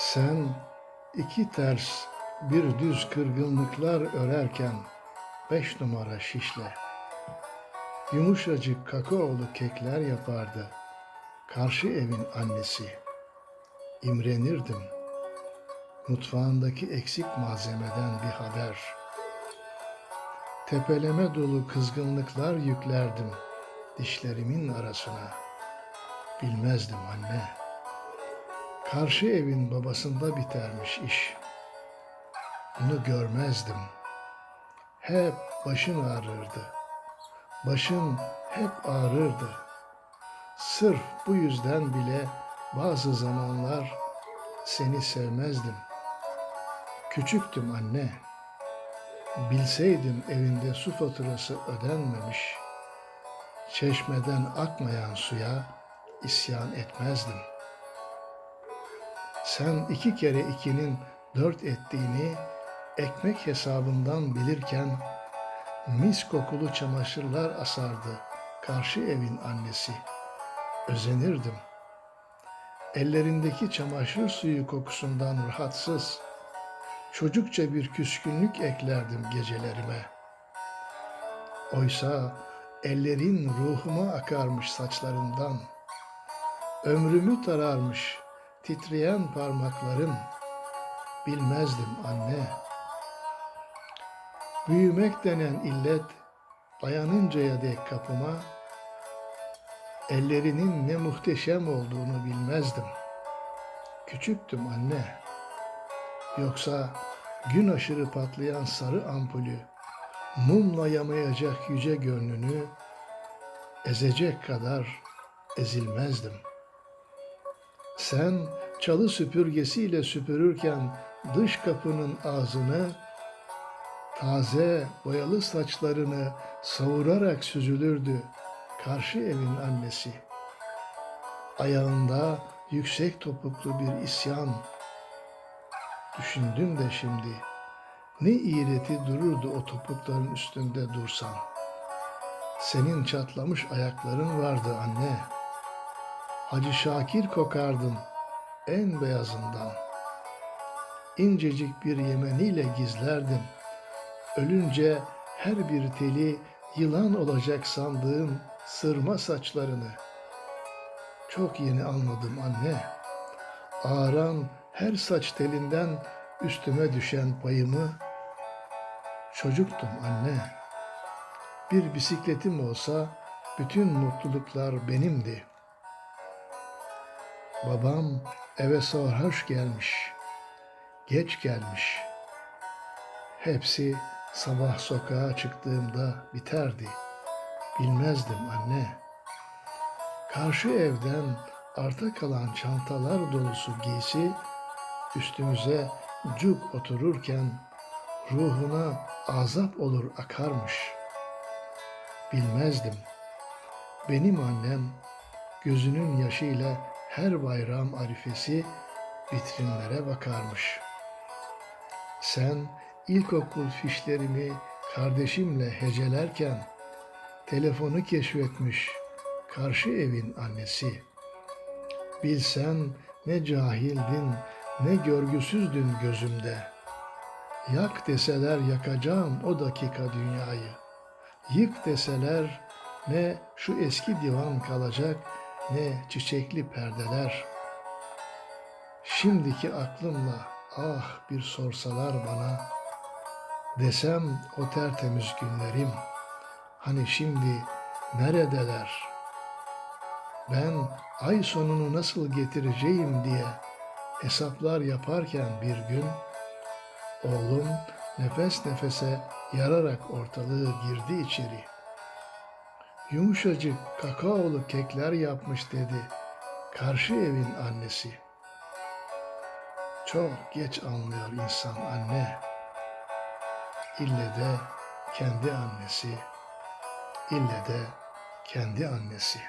Sen iki ters bir düz kırgınlıklar örerken beş numara şişle. Yumuşacık kakaolu kekler yapardı karşı evin annesi. İmrenirdim. Mutfağındaki eksik malzemeden bir haber. Tepeleme dolu kızgınlıklar yüklerdim dişlerimin arasına. Bilmezdim anne. Karşı evin babasında bitermiş iş. Bunu görmezdim. Hep başın ağrırdı. Başın hep ağrırdı. Sırf bu yüzden bile bazı zamanlar seni sevmezdim. Küçüktüm anne. Bilseydim evinde su faturası ödenmemiş, çeşmeden akmayan suya isyan etmezdim. Sen iki kere ikinin dört ettiğini ekmek hesabından bilirken mis kokulu çamaşırlar asardı karşı evin annesi. Özenirdim. Ellerindeki çamaşır suyu kokusundan rahatsız, çocukça bir küskünlük eklerdim gecelerime. Oysa ellerin ruhuma akarmış saçlarından, ömrümü tararmış titreyen parmakların, bilmezdim anne. Büyümek denen illet dayanıncaya dek kapıma, ellerinin ne muhteşem olduğunu bilmezdim. Küçüktüm anne. Yoksa gün aşırı patlayan sarı ampulü, mumla yamayacak yüce gönlünü ezecek kadar ezilmezdim. Sen çalı süpürgesiyle süpürürken dış kapının ağzını, taze boyalı saçlarını savurarak süzülürdü karşı evin annesi. Ayağında yüksek topuklu bir isyan. Düşündüm de şimdi ne iğreti dururdu o topukların üstünde dursan. Senin çatlamış ayakların vardı anne. Hacı Şakir kokardın en beyazından. İncecik bir yemeniyle gizlerdim. Ölünce her bir teli yılan olacak sandığım sırma saçlarını. Çok yeni anladım anne. Ağaran her saç telinden üstüme düşen payımı çocuktum anne. Bir bisikletim olsa bütün mutluluklar benimdi. Babam eve sarhoş gelmiş. Geç gelmiş. Hepsi sabah sokağa çıktığımda biterdi. Bilmezdim anne. Karşı evden arta kalan çantalar dolusu giysi üstümüze cuk otururken ruhuna azap olur akarmış. Bilmezdim. Benim annem gözünün yaşıyla her bayram arifesi vitrinlere bakarmış. Sen ilkokul fişlerimi kardeşimle hecelerken telefonu keşfetmiş karşı evin annesi. Bilsen ne cahildin ne görgüsüzdün gözümde. Yak deseler yakacağım o dakika dünyayı. Yık deseler ne şu eski divan kalacak ne çiçekli perdeler. Şimdiki aklımla ah bir sorsalar bana, desem o tertemiz günlerim, hani şimdi neredeler? Ben ay sonunu nasıl getireceğim diye hesaplar yaparken bir gün, oğlum nefes nefese yararak ortalığı girdi içeri. Yumuşacık kakaolu kekler yapmış dedi karşı evin annesi. Çok geç anlıyor insan anne. İlle de kendi annesi, ille de kendi annesi.